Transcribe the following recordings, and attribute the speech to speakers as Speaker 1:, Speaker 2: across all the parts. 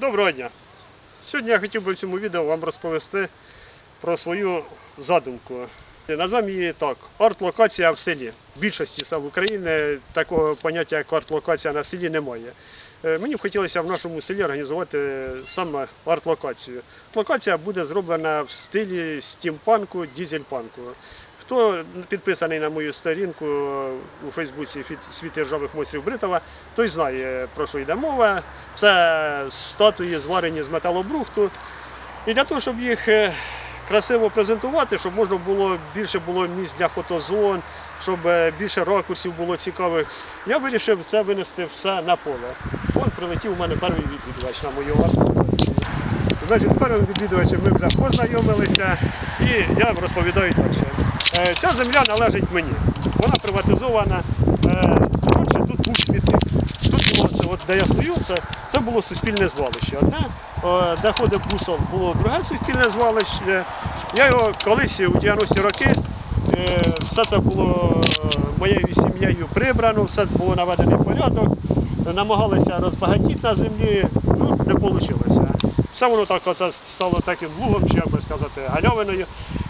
Speaker 1: Доброго дня! Сьогодні я хотів би в цьому відео вам розповісти про свою задумку. Назвемо її так: арт-локація в селі. В більшості сел України такого поняття, як арт-локація на селі, немає. Е, Мені б хотілося в нашому селі організувати саме арт-локацію. Локація буде зроблена в стилі стімпанку, дізельпанку. Хто підписаний на мою сторінку у Фейсбуці «Фіт- Світ ржавих монстрів Бритова, той знає, про що йде мова. Це статуї, зварені з металобрухту. І для того, щоб їх е, красиво презентувати, щоб можна було більше було місць для фотозон, щоб е, більше ракурсів було цікавих, я вирішив це винести все на поле. От прилетів у мене перший відвідувач на мою арт-локацію. Значить, з першим відвідувачем ми вже познайомилися і я вам розповідаю далі. Е, Ця земля належить мені. Вона приватизована. Е, Коротше, тут був смітник. Тут було це, от, де я стою, це, це було суспільне звалище. Одне, де ходив бусов, було друге суспільне звалище. Я його колись у 90-ті роки. е, Все це було моєю сім'єю прибрано, все було наведений порядок. Намагалися розбагатіти на землі, ну не вийшло. Все воно так оце стало таким лугом, чи як би сказати, гальовиною.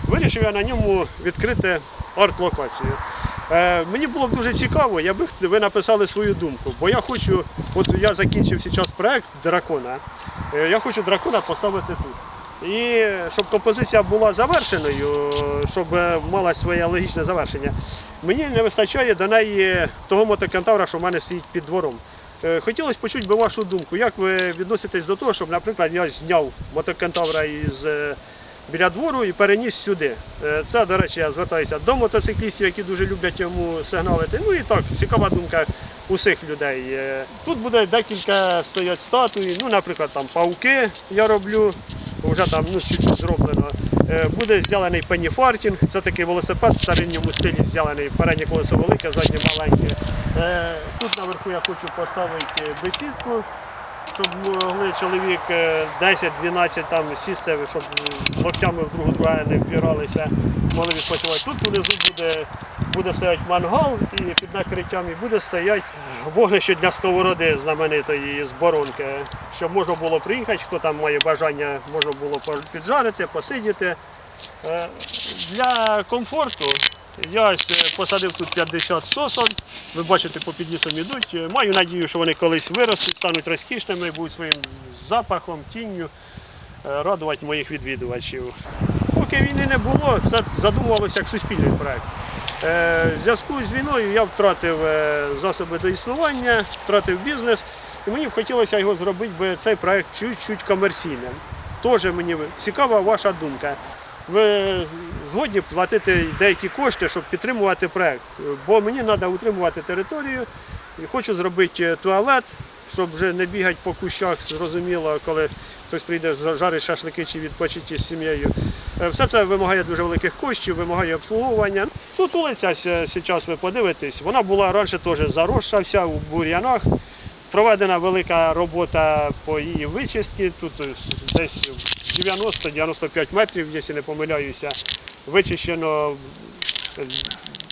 Speaker 1: Вирішив я на ньому відкрити арт-локацію. Е, мені було б дуже цікаво, якби ви написали свою думку, бо я хочу, от я закінчив зараз проект дракона, е, я хочу дракона поставити тут. І щоб композиція була завершеною, щоб е, мала своє логічне завершення, мені не вистачає до неї того мотокентавра, що в мене стоїть під двором. Е, Хотілося почути би вашу думку. Як ви відноситесь до того, щоб, наприклад, я зняв мотокентавра із е, біля двору і переніс сюди. Е, Це, до речі, я звертаюся до мотоциклістів, які дуже люблять йому сигналити. Ну і так, цікава думка усіх людей. Е, Тут буде декілька стоять статуї, ну, наприклад, там пауки я роблю, вже там ну, чуть-чуть зроблено. Е, Буде зроблений пеніфартінг, це такий велосипед в старинньому стилі зроблений, переднє колесо велике, заднє маленьке. Тут наверху я хочу поставити бесідку, щоб могли чоловік е, 10-12 там сісти, щоб локтями в другу друга не впіралися, могли відпочивати. Тут внизу буде, буде стояти мангал і під накриттям і буде стояти вогнище для сковороди знаменитої з боронки, щоб можна було приїхати, хто там має бажання, можна було піджарити, посидіти. Е, Для комфорту я посадив тут 50 сосен. Ви бачите, по підлісам ідуть. Е, Маю надію, що вони колись виростуть, стануть розкішними, будуть своїм запахом, тінню е, радувати моїх відвідувачів. Поки війни не було, це задумувалося як суспільний проект. Е, В зв'язку з війною я втратив засоби до існування, втратив бізнес, і мені б хотілося його зробити би цей проект чуть-чуть комерційним. Теж мені цікава ваша думка. Ви згодні платити деякі кошти, щоб підтримувати проект. Бо мені треба утримувати територію і хочу зробити е, туалет, щоб вже не бігати по кущах, зрозуміло, коли хтось прийде жарить шашлики чи відпочити з сім'єю. Е, Все це вимагає дуже великих коштів, вимагає обслуговування. Тут вулиця зараз ви подивитесь, вона була раніше теж заросша вся у бур'янах. Проведена велика робота по її вичистці. Тут десь 90-95 метрів, якщо не помиляюся, вичищено е,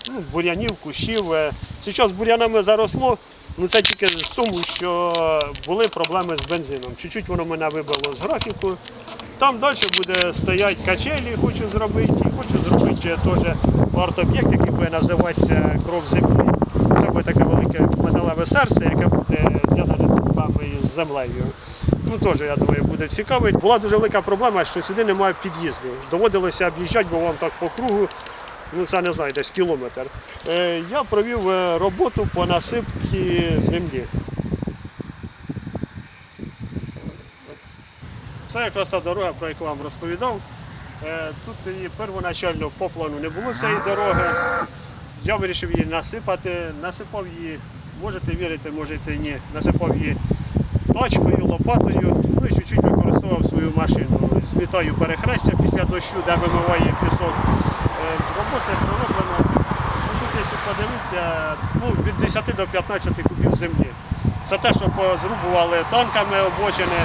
Speaker 1: ну, бур'янів, кущів. Е, Зараз бур'янами заросло. Ну це тільки в тому, що були проблеми з бензином. Чуть-чуть воно мене вибило з графіку. Там далі буде стоять качелі, хочу зробити, і хочу зробити теж арт-об'єкт, який буде називатися кров землі. Таке велике металеве серце, яке буде трубами із землею. Ну теж, я думаю, буде цікаво. Була дуже велика проблема, що сюди немає під'їзду. Доводилося об'їжджати, бо вам так по кругу, ну це не знаю, десь кілометр. Е, Я провів е, роботу по насипці землі. Це якраз та дорога, про яку вам розповідав. Е, Тут її первоначально по плану не було цієї дороги. Я вирішив її насипати, насипав її, можете вірити, можете ні, насипав її тачкою, лопатою, ну і чуть-чуть використовував свою машину. Змітаю перехрестя після дощу, де вимиває пісок. Е, Роботи пророблено. Якщо подивитися, ну, від 10 до 15 кубів землі. Це те, що позрубували танками обочини,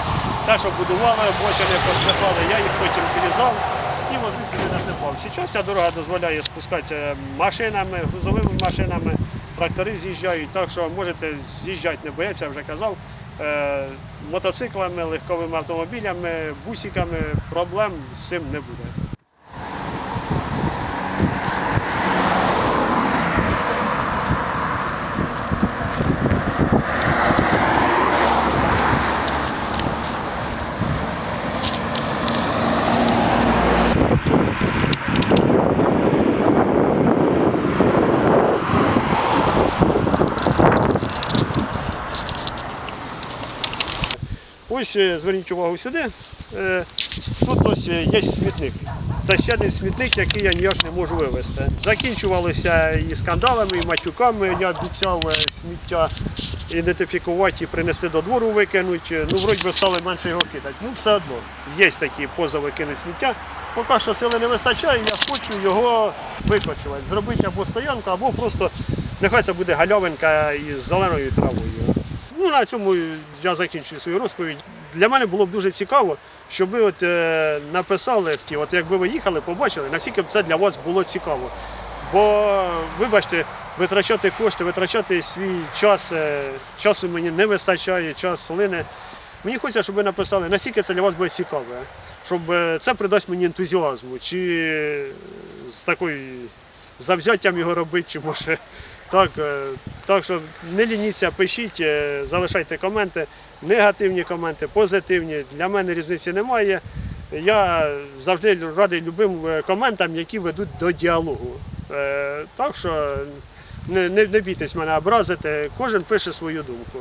Speaker 1: те, що будували обочини, посипали, я їх потім зрізав і возив сюди насипав. Зараз ця дорога дозволяє спускатися машинами, грузовими машинами, трактори з'їжджають, так що можете з'їжджати, не бояться, я вже казав. е, мотоциклами, легковими автомобілями, бусиками проблем з цим не буде. Ось е, зверніть увагу сюди. Е, Тут ось е, є смітник. Це ще один смітник, який я ніяк не можу вивезти. Закінчувалося і скандалами, і матюками. Я обіцяв сміття ідентифікувати і принести до двору викинути. Ну, вроді би стали менше його кидати. Ну, все одно. Є такі позови кинуть сміття. Поки що сили не вистачає, я хочу його викочувати. Зробити або стоянку, або просто нехай це буде гальовинка із зеленою травою. Ну, на цьому я закінчую свою розповідь. Для мене було б дуже цікаво, щоб ви от, е, написали, ті, от якби ви їхали, побачили, наскільки б це для вас було цікаво. Бо, вибачте, витрачати кошти, витрачати свій час, е, часу мені не вистачає, час лине. Мені хочеться, щоб ви написали, наскільки це для вас буде цікаво, щоб е, це придасть мені ентузіазму, чи з такою завзяттям його робити, чи може так, е, так що не лініться, пишіть, е, залишайте коменти, негативні коменти, позитивні. Для мене різниці немає. Я завжди радий любим е, коментам, які ведуть до діалогу. Так що не, не, не бійтесь мене образити, кожен пише свою думку.